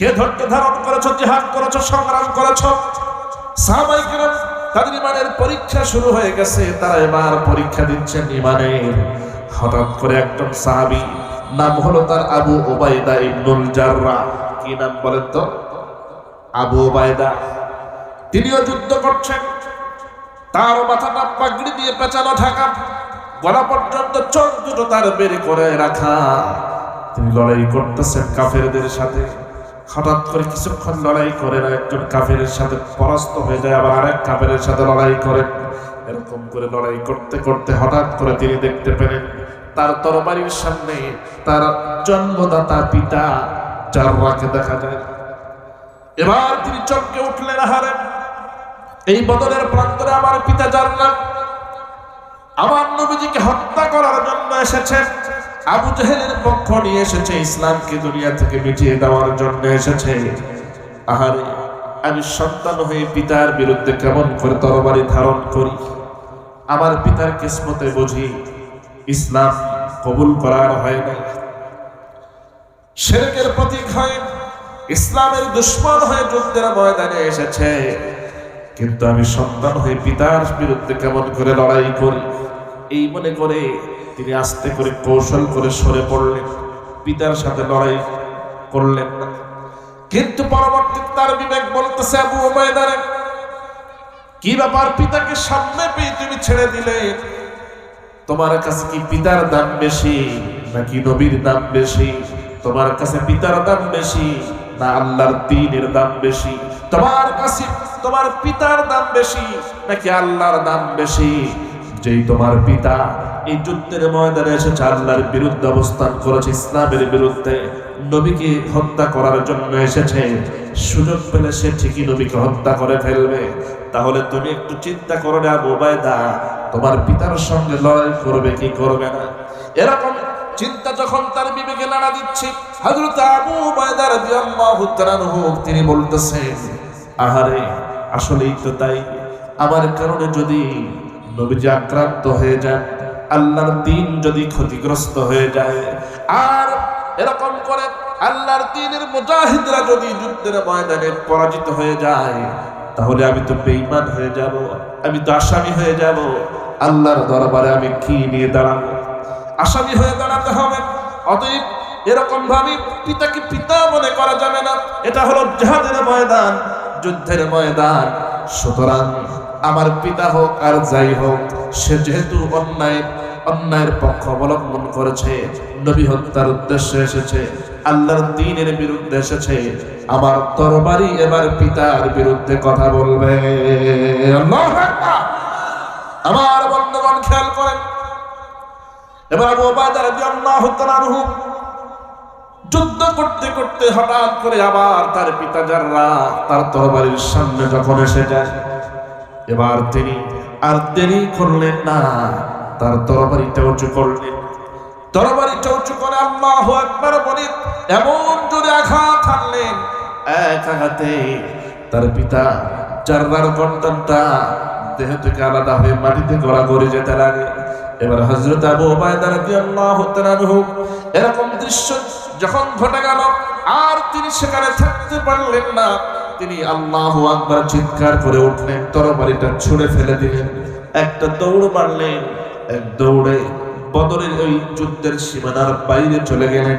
কে ধৈর্য ধারণ করেছ, জিহাদ করেছ, সংগ্রাম করেছ? সাহাবাই কেরাম তাদের ইমানের পরীক্ষা শুরু হয়ে গেছে, তারা এবার পরীক্ষা দিচ্ছেন ইমানের হঠাৎ করে একজন সাহাবি, নাম হলো তার আবু ওবায়দা ইবনুল জাররা। কি নাম বলেন তো? আবু ওবায়দা। তিনিও যুদ্ধ করছেন। তার মাথাটা পাগড়ি দিয়ে পেঁচানো ঢাকা। গলা পর্যন্ত চোখ দুটো তার বের করে রাখা। তিনি লড়াই করতেছেন কাফেরদের সাথে। হঠাৎ করে কিছুক্ষণ লড়াই করেন একজন কাফের সাথে পরাস্ত হয়ে যায়, আবার আরেক কাফের সাথে লড়াই করেন এরকম করে লড়াই করতে করতে হঠাৎ করে তিনি দেখতে পেলেন, তার তরবারির সামনে তার জন্মদাতা পিতা জাররাকে দেখা যায়। এবার তিনি চমকে উঠলেন, আহারে! এই বদলের প্রান্তরে আমার পিতা জানলাম আমার নবীজিকে হত্যা করার জন্য এসেছেন। আবু জাহেলের পক্ষ নিয়ে এসেছে, ইসলামকে দুনিয়া থেকে মিটিয়ে দেওয়ার জন্য এসেছে। আহারে, আমি সন্তান হয়ে পিতার বিরুদ্ধে কেমন করে তরবারি ধারণ করি? আমার পিতার কিসমতে বুঝি ইসলাম কবুল করার হয় নাই। শেরেকের প্রতীক হয়ে ইসলামের দুশ্মন হয়ে যুদ্ধের ময়দানে এসেছে। কিন্তু আমি সন্তান হয়ে পিতার বিরুদ্ধে কেমন করে লড়াই করি? এই মনে করে তিনি আস্তে করে কৌশল করে সরে পড়লেন, পিতার সাথে লড়াই করলেন। না কিন্তু পরবর্তী তার বিবেক বলতেছে, আবু ওবায়দারে কি ব্যাপার পিতাকে সামনে পেয়ে তুমি ছেড়ে দিলে? তোমার কাছে কি পিতার দাম বেশি নাকি নবীর দাম বেশি? তোমার কাছে পিতার দাম বেশি না আল্লাহর দিনের দাম বেশি? তোমার কাছে তোমার পিতার দাম বেশি নাকি আল্লাহর দাম বেশি? যেই তোমার পিতা এই যুদ্ধের ময়দানে এসেছে আল্লাহর বিরুদ্ধে অবস্থান করেছে, ইসলামের বিরুদ্ধে নবীকে হত্যা করার জন্য এসেছে। সুযোগ পেলে সে ঠিকই নবীকে হত্যা করে ফেলবে। তাহলে তুমি একটু চিন্তা করো না বোবায়দা তোমার পিতার সঙ্গে লড়াই করবে কি করবে না? এরকম চিন্তা যখন তার বিবেকে নাড়া দিচ্ছে, হযরত আবু উবায়দা রাদিয়াল্লাহু তাআলা তিনি বলতেছেন, আহারে, আসলেই তো তাই। আমার কারণে যদি নবীজি আক্রান্ত হয়ে যান আল্লাহর দিন যদি ক্ষতিগ্রস্ত হয়ে যায়, আর এরকম করে আল্লাহর দিনের মুজাহিদরা যদি যুদ্ধের ময়দানে পরাজিত হয়ে যায়, তাহলে আমি তো বেঈমান হয়ে যাব, আমি তো আসামি হয়ে যাব। আল্লাহর দরবারে আমি কি নিয়ে দাঁড়াবো? আসামি হয়ে দাঁড়াতে হবে। অতএব এরকম ভাবে পিতাকে পিতা মনে করা যাবে না। এটা হলো জাহাদের ময়দান, যুদ্ধের ময়দান। সুতরাং আমার পিতা হোক আর যাই হোক, সে যেহেতু অন্যায়, অন্যায়ের পক্ষ অবলম্বন করেছে, নবী হত্যার উদ্দেশ্যে এসেছে, আল্লাহর দিনের বিরুদ্ধে এসেছে, আমার তরবারি এবার পিতার বিরুদ্ধে কথা বলবে। আমার বন্ধুগণ, খেয়াল করেন। এবার আবু ওবায়দা রাদিয়াল্লাহু তাআলা যুদ্ধ করতে করতে হঠাৎ করে আবার তার পিতা যাররা তার তরবারির সামনে যখন এসে যায় এবার তিনি, আর দেরি করলেন না। তার তরবারিটা উঁচু করলেন। তরবারিটা উঁচু করে আল্লাহু আকবার বলে, এমন জোরে আঘাত হানলেন। এক আঘাতে তার পিতা চারবার গর্দনটা দেহ থেকে আলাদা হয়ে মাটিতে গড়াগড়ি যেতে লাগে। এবার হযরত আবু ওবায়দা রাদিয়াল্লাহু তাআলা আনহু এরকম দৃশ্য যখন ঘটে গেল, আর তিনি সেখানে থাকতে পারলেন না। তিনি আল্লাহু আকবার চিৎকার করে উঠলেন, তরবারিটা ছুঁড়ে ফেলে দিলেন। একটা দৌড় মারলেন, এক দৌড়ে বদরের ওই যুদ্ধের সীমানার বাইরে চলে গেলেন।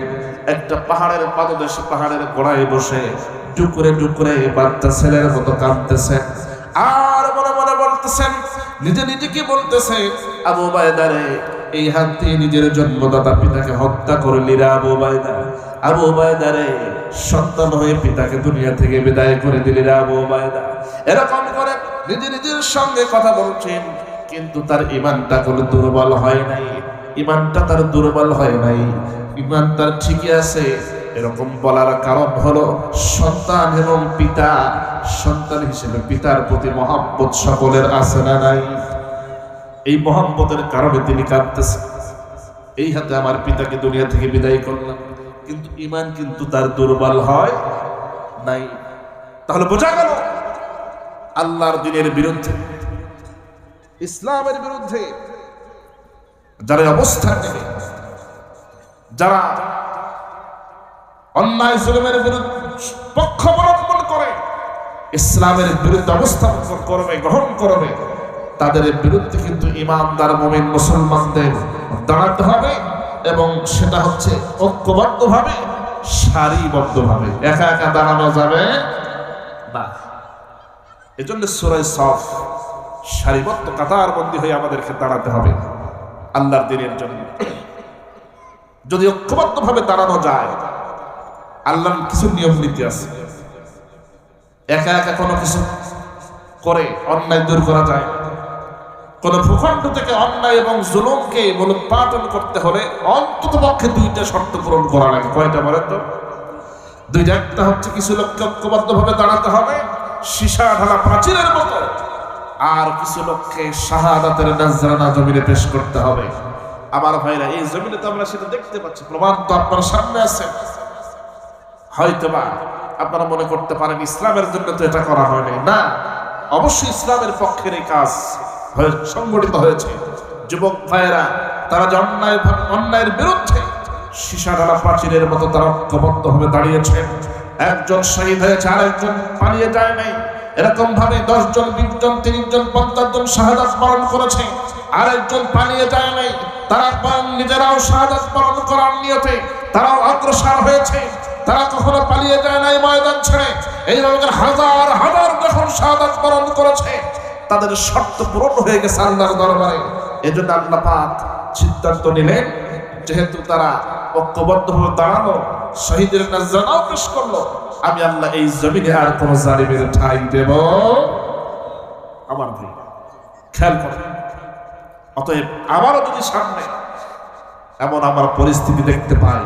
একটা পাহাড়ের পাদদেশে পাহাড়ের গোড়ায় বসে টুকরে টুকরে বাচ্চা ছেলের মতো কাঁদতেছেন আর মনে মনে বলতেছেন, নিজে নিজেকে বলতেছে? আবু বায়দারে এই হাত দিয়ে নিজের জন্মদাতা পিতাকে হত্যা করলি রে আবু বায়দা আবু বায়দারে সন্তান হয়ে পিতাকে দুনিয়া থেকে বিদায় করে দিলি রে আবু বায়দা এরকম করে নিজে নিজের সঙ্গে কথা বলছেন, কিন্তু তার ইমানটা কোনো দুর্বল হয় নাই। ইমানটা তার দুর্বল হয় নাই। ইমান তার ঠিকই আছে। এরকম বলার কারণ হলো সন্তান এবং পিতা। সন্তান হিসেবে পিতার প্রতি মহাব্বত সকলের আছে না নাই? এই মহাব্বতের কারণে তিনি কাঁদতেছেন। এই হাতে আমার পিতাকে দুনিয়া থেকে বিদায় করলাম। কিন্তু ইমান কিন্তু তার দুর্বল হয় নাই। তাহলে বোঝা গেল আল্লাহর দিনের বিরুদ্ধে, ইসলামের বিরুদ্ধে যারা এই অবস্থান নেবে, যারা অন্যায় জুলুমের বিরুদ্ধে পক্ষ অবলম্বন করে, ইসলামের বিরুদ্ধে অবস্থান করবে, গ্রহণ করবে, তাদের বিরুদ্ধে কিন্তু ইমানদার মমিন মুসলমানদের দাঁড়াতে হবে। এবং সেটা হচ্ছে ঐক্যবদ্ধভাবে, সারিবদ্ধভাবে। একা একা দাঁড়ানো যাবে না। এজন্য সুরাই সফ সারিবদ্ধ কাতার বন্দী হয়ে আমাদেরকে দাঁড়াতে হবে আল্লাহর দিনের জন্য। যদি ঐক্যবদ্ধভাবে দাঁড়ানো যায়, আল্লাহর কিছু নিয়ম নীতি আছে। একা একা কোনো কিছু করে অন্যায় দূর করা যায় কোন ভূখণ্ড থেকে অন্যায় এবং জুলুমকে মূলোৎপাটন করতে হলে অন্তত পক্ষে দুইটা শর্ত পূরণ করা লাগে। কয়টা বলেন তো? দুইটা। একটা হচ্ছে কিছু লোককে ঐক্যবদ্ধভাবে দাঁড়াতে হবে, সীসা ঢালা প্রাচীরের মতো, আর কিছু লোককে শাহাদাতের নাজরানা জমিনে পেশ করতে হবে। আমার ভাইরা, এই জমিনে তো আমরা সেটা দেখতে পাচ্ছি, প্রমাণ তো আপনার সামনে আছে। হয়তোবা আপনারা মনে করতে পারেন ইসলামের জন্য তো এটা করা হয়নি না, অবশ্যই ইসলামের পক্ষের এই কাজ সংগঠিত হয়েছে। যুবক ভাইয়েরা, তারা যে অন্যায় অন্যায়ের বিরুদ্ধে সীসা ঢালা প্রাচীরের মতো তারা ঐক্যবদ্ধ ভাবে দাঁড়িয়েছে। একজন শহীদ হয়েছে আর একজন পালিয়ে যায় নাই। এরকম ভাবে দশ জন বিশ জন তিরিশ জন পঞ্চাশ জন শাহাদাত পালন করেছে। আর একজন পালিয়ে যায় নাই। তারা নিজেরাও শাহাদাত পালন করার নিয়তে তারাও অগ্রসর হয়েছে। তারা কখনো পালিয়ে যায় নাই ময়দান ছেড়ে। এইভাবে হাজার হাজার যখন শাহাদাত পালন করেছে তাদের শর্ত পূরণ হয়ে গেছে আল্লাহর দরবারে। এজন্য আল্লাহ পাক সিদ্ধান্ত নিলেন, যেহেতু তারা ঐক্যবদ্ধভাবে দাঁড়ানো শহীদের নাজরানাও পেশ করল, আমি আল্লাহ এই জমিনে আর কোন জালিমের ঠাই দেব। আমার ভাই, খেয়াল করে। অতএব আমারও যদি সামনে এমন আমার পরিস্থিতি দেখতে পাই,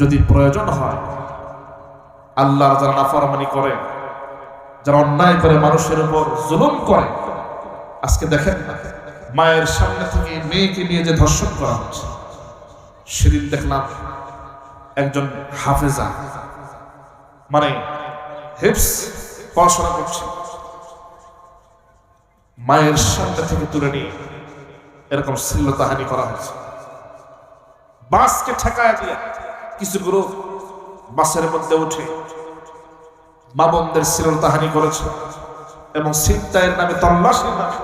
যদি প্রয়োজন হয় আল্লাহর যারা নাফরমানি করে যারা অন্যায় করে মানুষের উপর জুলুম করে, আজকে দেখেন মায়ের সামনে থেকে মেয়েকে নিয়ে যে ধর্ষণ করা হচ্ছে, সেদিন দেখলাম একজন হাফেজা মানে হিপস পড়াশোনা করছে, মায়ের সামনে থেকে তুলে নিয়ে এরকম শ্লীলতাহানি করা হয়েছে বাসকে ঠেকায় দিয়ে কিছু গ্রুপ বাসের মধ্যে উঠে মা বোনদের শ্লীলতাহানি করেছে এবং সিদ্ধায়ের নামে তল্লাশির নামে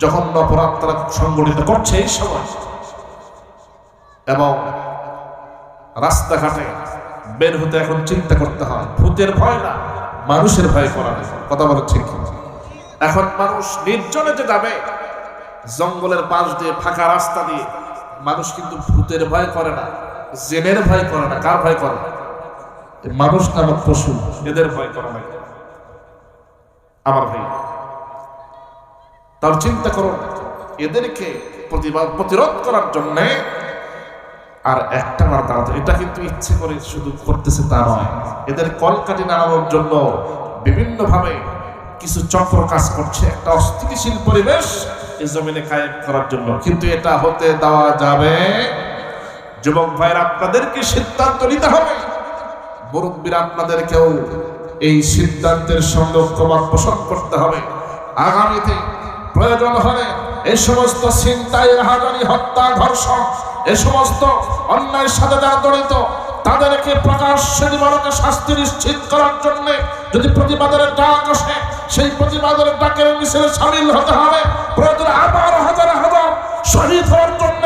জঘন্য অপরাধ তারা সংগঠিত করছে এই সময়। এবং রাস্তাঘাটে বের হতে এখন চিন্তা করতে হয়, ভূতের ভয় না, মানুষের ভয় করা কথা বলে ঠিক। এখন মানুষ নির্জনে যে যাবে, জঙ্গলের পাশ দিয়ে ফাঁকা রাস্তা দিয়ে, মানুষ কিন্তু ভূতের ভয় করে না জেনের ভয় করে না, কার ভয় করে? এই মানুষ নামক পশু, এদের ভয় করে না আমার ভাই, তার চিন্তা করুন এদেরকে প্রতিবাদ প্রতিরোধ করার জন্য আর একটা বার দাঁড়াতে এটা কিন্তু ইচ্ছে করে শুধু করতেছে তা নয়। এদের কলকাটি নাড়ানোর জন্য বিভিন্ন ভাবে কিছু চক্র কাজ করছে। একটা অস্থিতিশীল পরিবেশ এই জমিনে কায়েম করার জন্য। কিন্তু এটা হতে দেওয়া যাবে। যুবক ভাইয়ের, আপনাদেরকে সিদ্ধান্ত নিতে হবে। মুরব্বীরা আপনাদেরকেও এই সিদ্ধান্তের সঙ্গে ঐক্যমত পোষণ করতে হবে। আগামীতে প্রয়োজন হলে এই সমস্ত চিন্তায় হাজারি হত্যা, ধর্ষণ, এ সমস্ত অন্যায়ের সাথে যারা জড়িত, তাদেরকে প্রকাশ্যে নিবারণে শাস্তি নিশ্চিত করার জন্য যদি প্রতিবাদের ডাক আসে, সেই প্রতিবাদের ডাকের মিছিলে সামিল হতে হবে। প্রয়োজন আবার হাজার হাজার শহীদ হওয়ার জন্য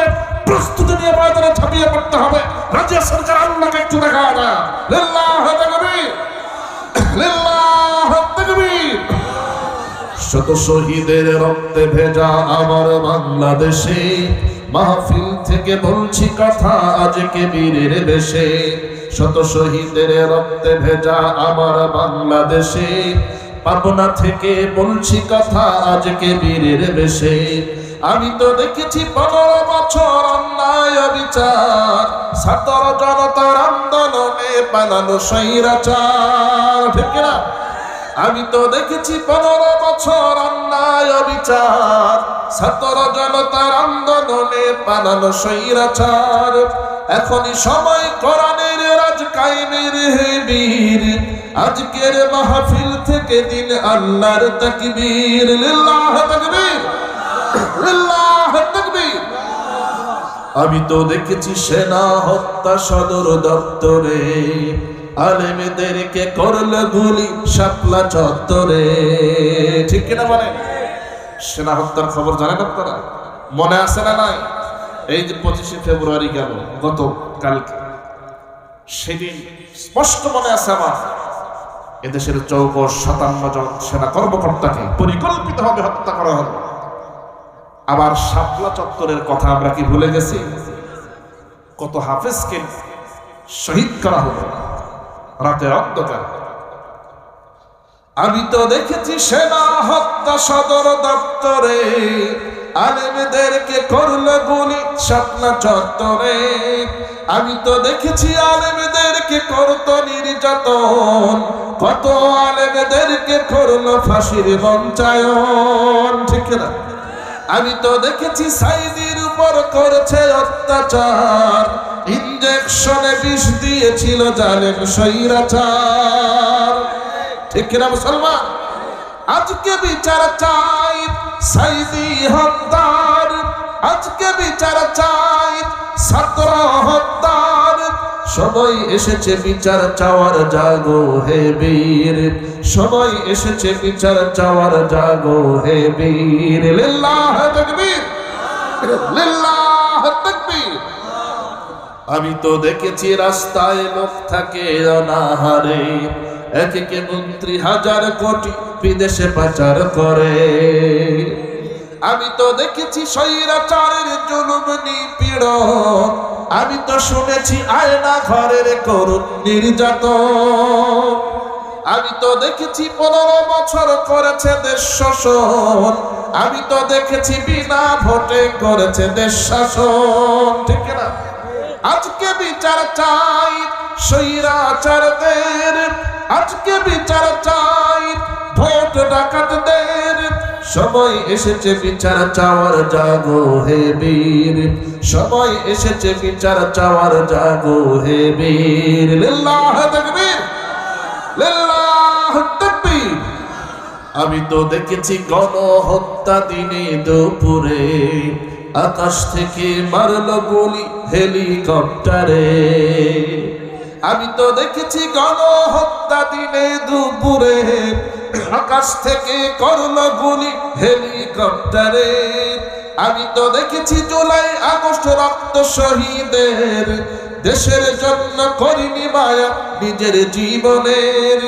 প্রস্তুতি নিয়ে ময়দানে ঝাঁপিয়ে পড়তে হবে। রাজ্য সরকার আল্লাহকে একটু দেখা শত শহীদের রক্তে ভেজা আমার বাংলাদেশে, মাহফিল থেকে বলছি কথা আজকে বীরের বেশে। শত শহীদের রক্তে ভেজা আমার বাংলাদেশে পাবনা থেকে বলছি কথা আজকে বীরের বেশে। আমি তো দেখেছি পনেরো বছর অন্যায় বিচার সাতর জনতার আন্দোলনে পালানো সৈরাচার ঠিক না? আমি তো দেখেছি পনেরো বছর অন্যায় বিচার সতর জনতার আন্দোলনে পালানো সৈরাচার এখনই সময় কোরআনের রাজ কায়েমের হে বীর। আজকের মাহফিল থেকে দিন আল্লাহর তাকবীর। লিল্লাহ তাকবীর। লিল্লাহ তাকবীর। আমি তো দেখেছি সেনা হত্যা সদর দপ্তরে। আলেমেদেরকে করলে গুলি শাপলা চত্বরে। ঠিক কিনা বলে? সেনা হত্যার খবর জানেন আপনারা? মনে আছে না নাই? এই যে পঁচিশে ফেব্রুয়ারি গেল গত কালকে সেদিন স্পষ্ট মনে আছে আমার। এদেশের চৌকস সাতান্ন জন সেনা কর্মকর্তাকে পরিকল্পিতভাবে হত্যা করা হলো। আবার শাপলা চত্বরের কথা আমরা কি ভুলে গেছি? কত হাফেজকে শহীদ করা হলো রাতের অন্ধকার। আমি তো দেখেছি সেনা হত্যা সদর দপ্তরে। আলেমদেরকে করলে গুলি, স্বপ্না চত্বরে। আমি তো দেখেছি আলেমদেরকে করতো নির্যাতন। কত আলেমদেরকে করল ফাঁসির বঞ্চায়ন ঠিক না? আমি তো দেখেছি সাইদির উপর করছে অত্যাচার। ইঞ্জেকশনে বিষ দিয়েছিল জানেন সৈরাচার ঠিক কিনা মুসলমান? আজকে বিচার চাই সাইদি হত্যার আজকে বিচার চাই ছাত্র হত্যার সবাই এসেছে বিচার চাওয়ার জাগো হে বীর। সবাই এসেছে বিচার চাওয়ার জাগো হে বীর। লিল্লাহ তাকবীর। লিল্লাহ তাকবীর। আমি তো দেখেছি রাস্তায় লোক থাকে অনাহারে। একে মন্ত্রী হাজার কোটি বিদেশে পাচার করে। আমি তো দেখেছি স্বৈরাচারের জুলুম নিপীড়ন। আমি তো শুনেছি আয়না ঘরের করুণ নির্যাতন। আমি তো দেখেছি পনেরো বছর করেছে দেশ শাসন। আমি তো দেখেছি বিনা ভোটে করেছে দেশ শাসন। ঠিক না? আজকে বিচার চাই স্বৈরাচারদের আজকে বিচার চাই, ভোট ডাকাতদের সময় এসেছে বিচার চাওয়ার জাগো হে বীর। সময় এসেছে বিচার চাওয়ার জাগো হে বীর। লিল্লাহ তাকবীর লিল্লাহ তাকবীর। আমি তো দেখেছি গণ হত্যা দিনে দুপুরে। আকাশ থেকে মারলো গুলি হেলিকপ্টারে। আমি তো দেখেছি গণ হত্যা দিনে দুপুরে। আকাশ থেকে করল গুলি, হেলিকপ্টারে। আমি তো দেখেছি জুলাই আগস্ট রক্ত শহীদের। দেশের জন্য করিনি মায়া নিজের জীবনের।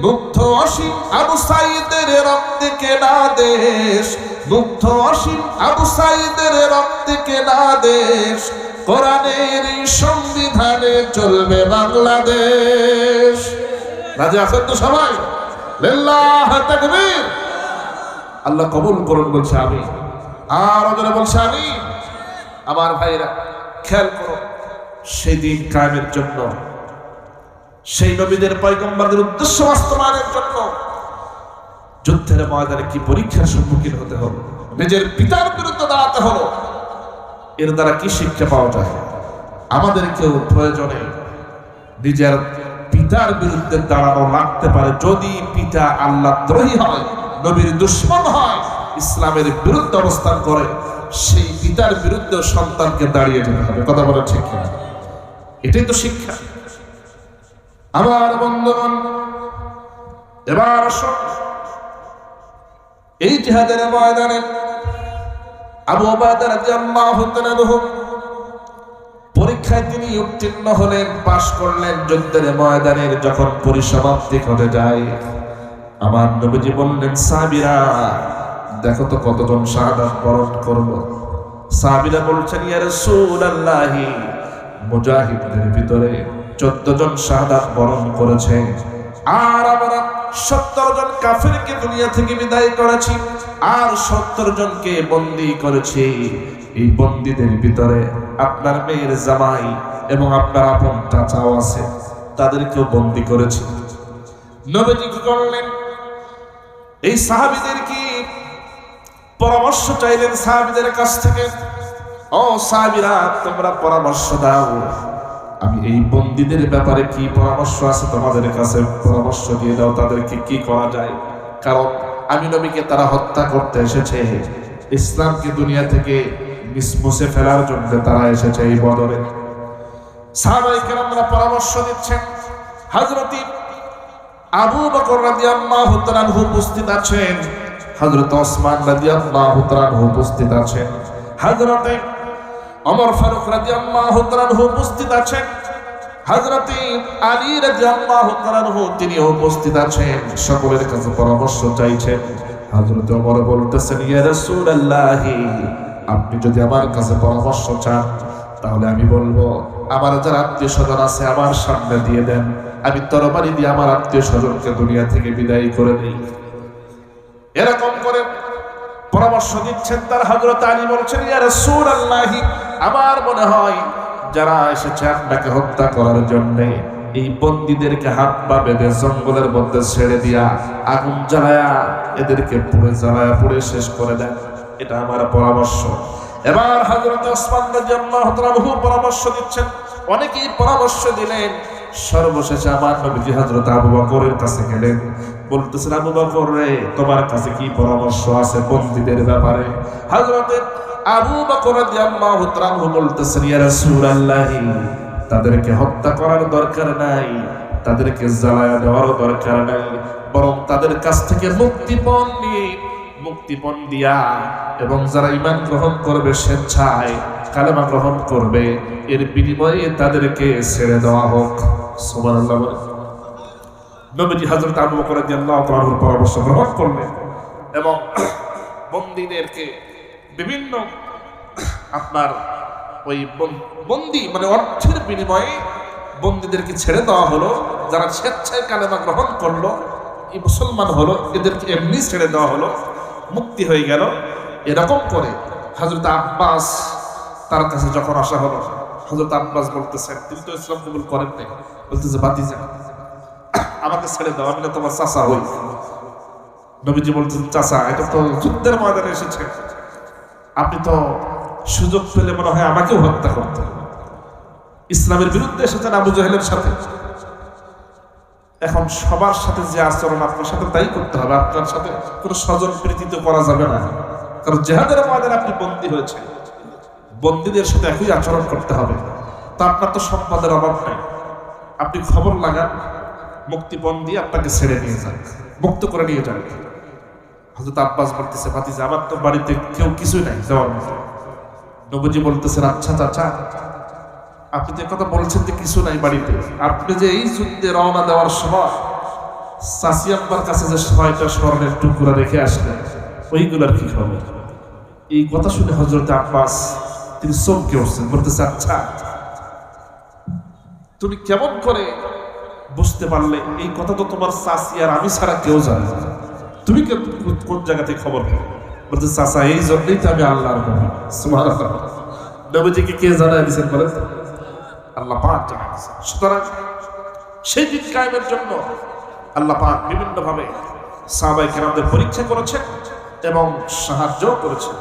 মুগ্ধ অসীম আবু সাইদের রক্তে কেনা দেশ। মুগ্ধ অসীম আবু সাইদের রক্তে কেনা দেশ। কোরআনের সংবিধানে চলবে বাংলাদেশ। রাজা আছেন তো সবাই? আল্লাহ কবুল করুন বলছে আমি। আর ওদের বলছে আমি। আমার ভাইরা, খেয়াল করো সেই দিন কায়েমের জন্য, সেই নবীদের পয়গম্বরদের উদ্দেশ্য বাস্তবায়নের জন্য যুদ্ধের ময়দানে কি পরীক্ষার সম্মুখীন হতে হলো নিজের পিতার বিরুদ্ধে দাঁড়াতে হলো এর দ্বারা কি শিক্ষা পাওয়া যায়? আমাদেরকেও প্রয়োজনে নিজের পিতার বিরুদ্ধে দাঁড়ানো লাগতে পারে। যদি পিতা আল্লাহ দ্রোহী হয়, নবীর দুশ্মন হয়, ইসলামের বিরুদ্ধে অবস্থান করে, সেই পিতার বিরুদ্ধে সন্তানকে দাঁড়িয়ে যেতে হবে। কথা বলা ঠিক এটাই তো শিক্ষা। আমার বন্ধুগণ, এবার এই জিহাদের ময়দানে আবু পরীক্ষায় তিনি উত্তীর্ণ হলেন, পাশ করলেন যুদ্ধের ময়দানের, যখন পরিসমাপ্তি ঘটে যায়। আমার নবীজি বললেন সাবিরা দেখো তো কতজন শাহাদাত বরণ করল সাবিরা বলছেন, ইয়া রাসূলুল্লাহি, মুজাহিদদের ভিতরে চোদ্দ জন শাহাদাত বরণ করেছে। আর আমরা সত্তর জন কাফেরকে দুনিয়া থেকে বিদায় করেছি, আর সত্তর জনকে বন্দি করেছি। এই বন্দীদের ভিতরে আপনার মেয়ের জামাই এবং আপনার আপন চাচাও আছে, তাদেরকেও বন্দি করেছি। নবীজি কি করলেন? এই সাহাবিদের কি পরামর্শ চাইলেন সাহাবিদের কাছ থেকে? ও সাহাবিরা, তোমরা পরামর্শ দাও। আমি এই বন্দীদের ব্যাপারে কি পরামর্শ আছে তোমাদের কাছে? পরামর্শ দিয়ে দাও তাদেরকে কি করা যায়। কারণ আমি নবীকে তারা হত্যা করতে এসেছে। ইসলামকে দুনিয়া থেকে মুছে ফেলার জন্য তারা এসেছে এই বদরে। পরামর্শ দিচ্ছেন। হযরতি আবু বকর উপস্থিত আছেন। হযরত ওসমান উপস্থিত আছেন। হযরতে ওমর ফারুক তাআলা আনহু উপস্থিত আছেন। হযরতে আলী তাআলা আনহু তিনি উপস্থিত আছেন। সকলের কাছে পরামর্শ চাইছেন। হযরত ওমর বলতেছেন, ইয়া রাসূলুল্লাহ, আপনি যদি আমার কাছে পরামর্শ চান, তাহলে আমি বলব, আমার যারা আত্মীয় স্বজন আছে, আমার সামনে দিয়ে দেন। আমি তরবারি দিয়ে আমার আত্মীয় স্বজনকে দুনিয়া থেকে বিদায় করে দিই। এরকম করে পরামর্শ দিচ্ছেন তার হজরত আলী বলছেন, ইয়া রাসূলুল্লাহ আমার মনে হয় যারা এসেছে আপনাকে হত্যা করার জন্য, এই বন্দীদেরকে হাত পা বেঁধে জঙ্গলের মধ্যে ছেড়ে দিয়া আগুন জ্বালায়া এদেরকে পুড়ে জ্বালায়া পুড়ে শেষ করে দেন। এটা আমার পরামর্শ। এবার হযরত ওসমান তাআলা পরামর্শ দিচ্ছেন। অনেকেই পরামর্শ দিলেন, সর্বশেষে আমার নবীজি হযরত আবু বকরের কাছে গেলেন। বলতেছেন, আবু বকর রে, তোমার কাছে কি পরামর্শ আছে বন্দীদের ব্যাপারে? হযরত তাদেরকে হত্যা করার দরকার নাই, তাদেরকে জ্বালায়া দেওয়ারও দরকার নাই, বরং তাদের কাছ থেকে মুক্তিপণ নিয়ে, মুক্তিপণ দিয়া, এবং যারা ইমান গ্রহণ করবে স্বেচ্ছায়, কালেমা গ্রহণ করবে, এর বিনিময়ে তাদেরকে ছেড়ে দেওয়া হোক। নবীজি হযরত আবু বকর পরামর্শ গ্রহণ করলেন এবং বন্দীদেরকে বিভিন্ন আপনার ওই বন- বন্দি মানে অর্থের বিনিময়ে বন্দীদেরকে ছেড়ে দেওয়া হলো, যারা স্বেচ্ছায় কালেমা গ্রহণ করল, এই মুসলমান হলো, এদেরকে এমনি ছেড়ে দেওয়া হলো, মুক্তি হয়ে গেল। এরকম করে হজরত আব্বাস তার কাছে যখন আসা হলো হজরত আব্বাস বলতেছেন তিনি তো ইসলাম কবুল করেন নাই। বলতেছে বাতিজা আমাকে ছেড়ে দাও, আমি না তোমার চাষা হই। নবীজি বলছেন চাষা এটা তো যুদ্ধের ময়দানে এসেছে। আপনি তো সুযোগ পেলে মনে হয় আমাকেও হত্যা করতে ইসলামের বিরুদ্ধে এসেছেন আবু জাহেলের সাথে। এখন সবার সাথে যে আচরণ আপনার সাথে, তাই করতে হবে। আপনার সাথে কোনো স্বজন তো করা যাবে না। কারণ জেহাদের ময়দানে আপনি বন্দী হয়েছেন। বন্দীদের সাথে একই আচরণ করতে হবে। তা আপনার তো সম্পদের অভাব নাই। আপনি খবর লাগান, মুক্তিপণ দিয়ে আপনাকে ছেড়ে নিয়ে যান, মুক্ত করে নিয়ে যান। হয়তো আব্বাস বলতেছে, ভাতিজা, আমার তো বাড়িতে কেউ কিছুই নাই মতো নবজি বলতেছেন আচ্ছা চাচা, আপনি যে কথা বলছেন যে কিছু নাই বাড়িতে। আপনি যে এই যুদ্ধে রওনা দেওয়ার সময় চাষি আব্বার কাছে যে ছয়টা স্বর্ণের টুকরা রেখে আসলেন, ওইগুলার কি খবর? এই কথা শুনে হজরত আব্বাস তিনি চমকে উঠছেন, বলতেছে আচ্ছা তুমি কেমন করে বুঝতে পারলে? এই কথা তো তোমার চাষি আর আমি ছাড়া কেউ জানে না। তুমি কোন জায়গা থেকে খবর বলতে চাচা, এই জন্যই তো আমি আল্লাহর নবীজিকে কে জানায় দিয়েছেন বলেন? তো? আল্লাহ পাক দিয়েছেন সুতরাং সেই দিন কায়েমের জন্য আল্লাহ পাক বিভিন্নভাবে সাহাবাই কেরামদের পরীক্ষা করেছেন এবং সাহায্য করেছেন।